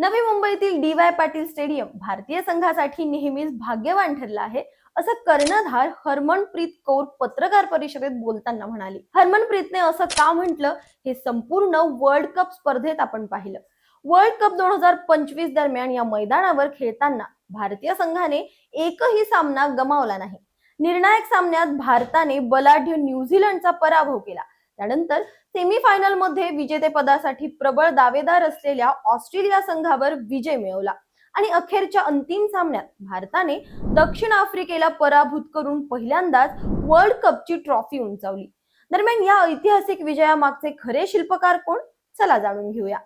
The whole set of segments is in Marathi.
नवी मुंबईतील डी वाय पाटील स्टेडियम भारतीय संघासाठी नेहमीच भाग्यवान ठरलं आहे असं कर्णधार हरमनप्रीत कौर पत्रकार परिषदेत बोलताना म्हणाली. हरमनप्रीतने असं का म्हटलं हे संपूर्ण वर्ल्ड कप स्पर्धेत आपण पाहिलं. वर्ल्ड कप दोन हजार पंचवीस दरम्यान या मैदानावर खेळताना भारतीय संघाने एकही सामना गमावला नाही. निर्णायक सामन्यात भारताने बलाढ्य न्यूझीलंडचा पराभव केला. त्यानंतर सेमीफायनलमध्ये विजेतेपदासाठी प्रबळ दावेदार असलेल्या ऑस्ट्रेलिया संघावर विजय मिळवला. आणि अखेरच्या अंतिम सामन्यात भारताने दक्षिण आफ्रिकेला पराभूत करून पहिल्यांदाच वर्ल्ड कपची ट्रॉफी उंचावली. दरम्यान या ऐतिहासिक विजयामागचे खरे शिल्पकार कोण? चला जाणून घेऊया.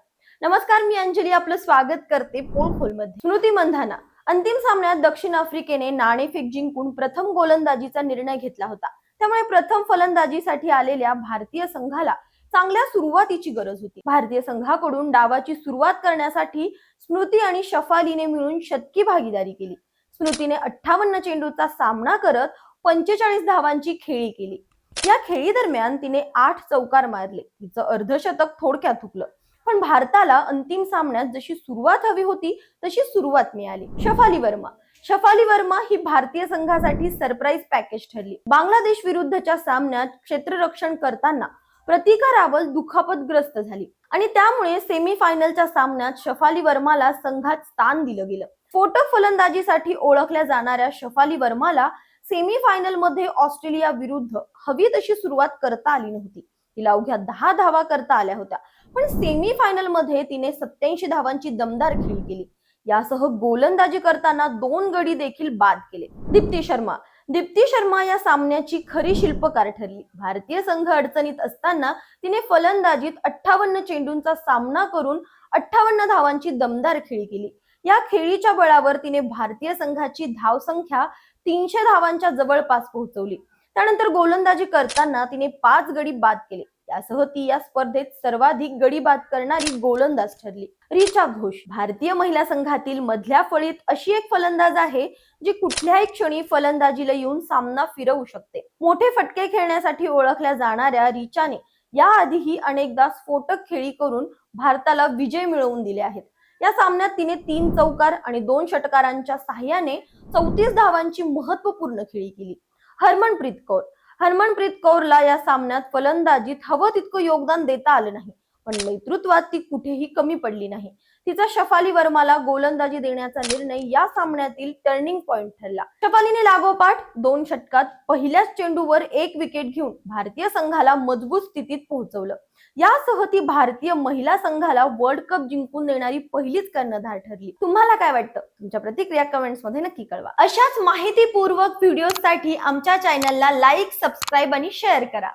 नमस्कार मी अंजली. आपलं स्वागत करते पोलखोलमध्ये. स्मृती मंधाना अंतिम सामन्यात दक्षिण आफ्रिकेने नाणेफेक जिंकून प्रथम गोलंदाजीचा निर्णय घेतला होता. त्यामुळे प्रथम फलंदाजीसाठी आलेल्या भारतीय संघाला चांगल्या सुरुवातीची गरज होती. भारतीय संघाकडून डावाची सुरुवात करण्यासाठी स्मृती आणि शफालीने मिळून शतकी भागीदारी केली. स्मृतीने अठ्ठावन्न चेंडूचा सामना करत पंचेचाळीस धावांची खेळी केली. या खेळी दरम्यान तिने आठ चौकार मारले. तिचं अर्धशतक थोडक्यात हुकलं. पण भारताला अंतिम सामन्यात जशी सुरुवात हवी होती तशी सुरुवात मिळाली. शफाली वर्मा शफाली वर्मा ही भारतीय संघासाठी सरप्राईज पॅकेज ठरली. बांगलादेश विरुद्धच्या सामन्यात क्षेत्ररक्षण करताना प्रतिका रावल दुखापतग्रस्त झाली आणि त्यामुळे सेमीफायनलच्या सामन्यात शफाली वर्माला संघात स्थान दिलं गेलं. स्फोटक फलंदाजीसाठी ओळखल्या जाणाऱ्या शफाली वर्माला सेमीफायनलमध्ये ऑस्ट्रेलिया विरुद्ध हवी तशी सुरुवात करता आली नव्हती. तिला अवघ्या दहा धावा करता आल्या होत्या. पण सेमीफायनलमध्ये तिने सत्याऐंशी धावांची दमदार खेळी केली. यासह गोलंदाजी करताना दोन गडी देखील बाद केले. दीप्ती शर्मा. दीप्ती शर्मा या सामन्याची खरी शिल्पकार ठरली. भारतीय संघ अडचणीत असताना तिने फलंदाजीत अठ्ठावन्न चेंडूंचा सामना करून अठ्ठावन्न धावांची दमदार खेळी केली. या खेळीच्या बळावर तिने भारतीय संघाची धावसंख्या तीनशे धावांच्या जवळपास पोहोचवली. त्यानंतर गोलंदाजी करताना तिने पाच गडी बाद केले. त्यासह ती या स्पर्धेत सर्वाधिक गडी बाद करणारी गोलंदाज ठरली. रिचा घोष भारतीय महिला संघातील मधल्या फळीत अशी एक फलंदाज आहे जी कुठल्याही क्षणी फलंदाजीला येऊन सामना फिरवू शकते. मोठे फटके खेळण्यासाठी ओळखल्या जाणाऱ्या रिचाने याआधीही अनेकदा स्फोटक खेळी करून भारताला विजय मिळवून दिले आहेत. या सामन्यात तिने तीन चौकार आणि दोन षटकारांच्या सहाय्याने चौतीस धावांची महत्त्वपूर्ण खेळी केली. हरमनप्रीत कौर हरमनप्रीत कौरला या सामन्यात फलंदाजीत हवं तितकं योगदान देता आलं नाही. पण नेतृत्वात ती कुठेही कमी पडली नाही. तिचा शफाली वर्माला गोलंदाजी देण्याचा निर्णय या सामन्यातील टर्निंग पॉइंट ठरला. शफालीने लागोपाठ दोन षटकात पहिल्याच चेंडूवर एक विकेट घेऊन भारतीय संघाला मजबूत स्थितीत पोहोचवलं. यासह ती भारतीय महिला संघाला वर्ल्ड कप जिंकून देणारी पहिलीच कर्णधार ठरली. तुम्हाला काय वाटतं? तुमच्या प्रतिक्रिया कमेंट्समध्ये नक्की कळवा. अशाच माहितीपूर्वक व्हिडिओसाठी आमच्या चॅनलला लाईक सबस्क्राईब आणि शेअर करा.